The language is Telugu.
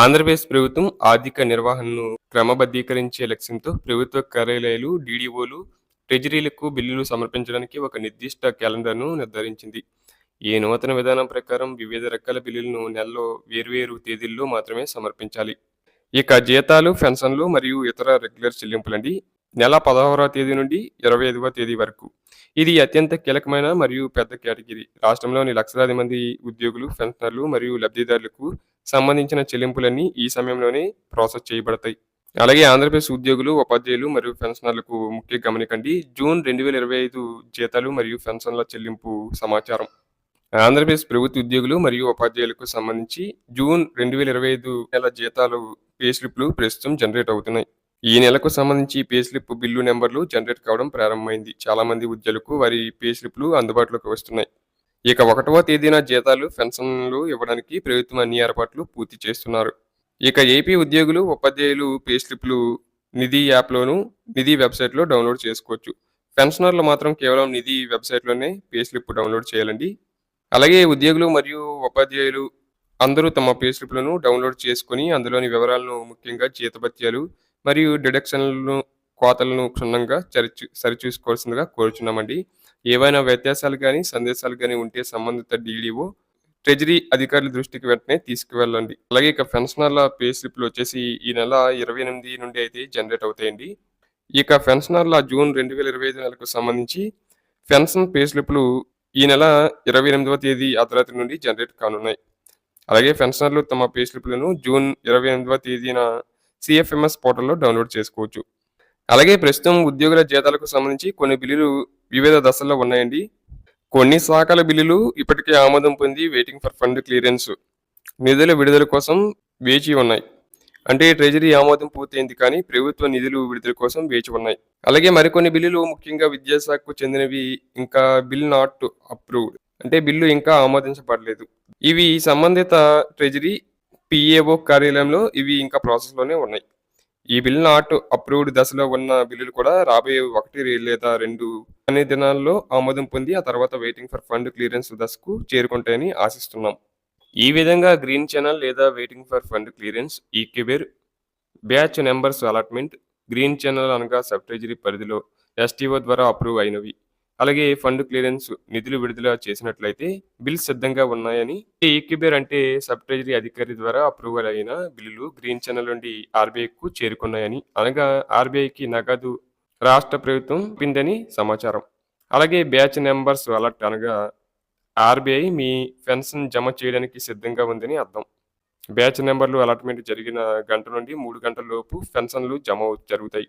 ఆంధ్రప్రదేశ్ ప్రభుత్వం ఆర్థిక నిర్వహణను క్రమబద్ధీకరించే లక్ష్యంతో ప్రభుత్వ కార్యాలయాలు, డీడీఓలు, ట్రెజరీలకు బిల్లులు సమర్పించడానికి ఒక నిర్దిష్ట క్యాలెండర్‌ను నిర్ధారించింది. ఈ నూతన విధానం ప్రకారం వివిధ రకాల బిల్లులను నెలలో వేర్వేరు తేదీల్లో మాత్రమే సమర్పించాలి. ఇక జీతాలు, పెన్షన్లు మరియు ఇతర రెగ్యులర్ చెల్లింపులండి నెల 16వ తేదీ నుండి 25వ తేదీ వరకు. ఇది అత్యంత కీలకమైన మరియు పెద్ద కేటగిరీ. రాష్ట్రంలోని లక్షలాది మంది ఉద్యోగులు, పెన్షనర్లు మరియు లబ్ధిదారులకు సంబంధించిన చెల్లింపులన్నీ ఈ సమయంలోనే ప్రాసెస్ చేయబడతాయి. అలాగే ఆంధ్రప్రదేశ్ ఉద్యోగులు, ఉపాధ్యాయులు మరియు పెన్షనర్లకు ముఖ్య గమనికండి జూన్ 2025 జీతాలు మరియు పెన్షన్ల చెల్లింపు సమాచారం. ఆంధ్రప్రదేశ్ ప్రభుత్వ ఉద్యోగులు మరియు ఉపాధ్యాయులకు సంబంధించి జూన్ 2025 నెల జీతాలు పే స్లిప్‌లు ప్రస్తుతం జనరేట్ అవుతున్నాయి. ఈ నెలకు సంబంధించి పే స్లిప్ బిల్లు నెంబర్లు జనరేట్ కావడం ప్రారంభమైంది. చాలా మంది ఉద్యోగులకు వారి పే స్లిప్‌లు అందుబాటులోకి వస్తున్నాయి. ఇక ఒకటవ తేదీన జీతాలు, పెన్షన్లు ఇవ్వడానికి ప్రభుత్వం అన్ని ఏర్పాట్లు పూర్తి చేస్తున్నారు. ఇక ఏపీ ఉద్యోగులు, ఉపాధ్యాయులు పే స్లిప్‌లు నిధి యాప్‌లోను, నిధి వెబ్‌సైట్‌లో డౌన్‌లోడ్ చేసుకోవచ్చు. పెన్షనర్లు మాత్రం కేవలం నిధి వెబ్‌సైట్‌లోనే పే స్లిప్ డౌన్‌లోడ్ చేయాలండి. అలాగే ఉద్యోగులు మరియు ఉపాధ్యాయులు అందరూ తమ పే స్లిప్‌లను డౌన్‌లోడ్ చేసుకొని అందులోని వివరాలను ముఖ్యంగా జీతభత్యాలు మరియు డిడక్షన్‌లను, కోతలను క్షుణ్ణంగా చరిచు సరిచూసుకోవాల్సిందిగా కోరుచున్నామండి. ఏవైనా వ్యత్యాసాలు కానీ సందేశాలు కానీ ఉంటే సంబంధిత డీడీఓ, ట్రెజరీ అధికారుల దృష్టికి వెంటనే తీసుకువెళ్ళండి. అలాగే ఇక పెన్షనర్ల పే స్లిప్‌లు వచ్చేసి ఈ నెల 28 నుండి అయితే జనరేట్ అవుతాయండి. ఇక పెన్షనర్ల జూన్ 2025 నెలకు సంబంధించి పెన్షన్ పే స్లిప్‌లు ఈ నెల 28వ తేదీ అర్ధరాత్రి నుండి జనరేట్ కానున్నాయి. అలాగే పెన్షనర్లు తమ పే స్లిప్‌లను జూన్ 28వ తేదీన సిఎఫ్ఎంఎస్ పోర్టల్‌లో డౌన్‌లోడ్ చేసుకోవచ్చు. అలాగే ప్రస్తుతం ఉద్యోగుల జీతాలకు సంబంధించి కొన్ని బిల్లులు వివిధ దశల్లో ఉన్నాయండి. కొన్ని శాఖల బిల్లులు ఇప్పటికే ఆమోదం పొంది వెయిటింగ్ ఫర్ ఫండ్ క్లియరెన్స్ నిధుల విడుదల కోసం వేచి ఉన్నాయి. అంటే ట్రెజరీ ఆమోదం పూర్తయింది కానీ ప్రభుత్వ నిధులు విడుదల కోసం వేచి ఉన్నాయి. అలాగే మరికొన్ని బిల్లులు ముఖ్యంగా విద్యాశాఖకు చెందినవి ఇంకా బిల్ నాట్ అప్రూవ్డ్ అంటే బిల్లు ఇంకా ఆమోదించబడలేదు. ఇవి సంబంధిత ట్రెజరీ, పిఏఓ కార్యాలయంలో ఇవి ఇంకా ప్రాసెస్‌లోనే ఉన్నాయి. ఈ బిల్ నాట్ అప్రూవ్డ్ దశలో ఉన్న బిల్లులు కూడా రాబోయే ఒకటి లేదా రెండు అనే దినాల్లో ఆమోదం పొంది ఆ తర్వాత వెయిటింగ్ ఫర్ ఫండ్ క్లియరెన్స్ దశకు చేరుకుంటాయని ఆశిస్తున్నాం. ఈ విధంగా గ్రీన్ ఛానల్ లేదా waiting for fund clearance, eKuber, batch numbers allotment, green channel అనగా సబ్ ట్రెజరీ పరిధిలో ఎస్టీఓ ద్వారా అప్రూవ్ అయినవి. అలాగే ఫండ్ క్లియరెన్స్ నిధులు విడుదల చేసినట్లయితే బిల్స్ సిద్ధంగా ఉన్నాయని, ఈక్యుబేర్ అంటే సబ్ ట్రెజరీ అధికారి ద్వారా అప్రూవల్ అయిన బిల్లులు గ్రీన్ ఛానల్ నుండి ఆర్‌బీఐకు చేరుకున్నాయని, అనగా ఆర్‌బీఐకి నగదు రాష్ట్ర ప్రభుత్వం పిందని సమాచారం. అలాగే బ్యాచ్ నెంబర్స్ అలర్ట్ అనగా ఆర్‌బీఐ మీ పెన్షన్ జమ చేయడానికి సిద్ధంగా ఉందని అర్థం. బ్యాచ్ నెంబర్లు అలాట్‌మెంట్ జరిగిన గంట నుండి మూడు గంటల లోపు పెన్షన్లు జమ జరుగుతాయి.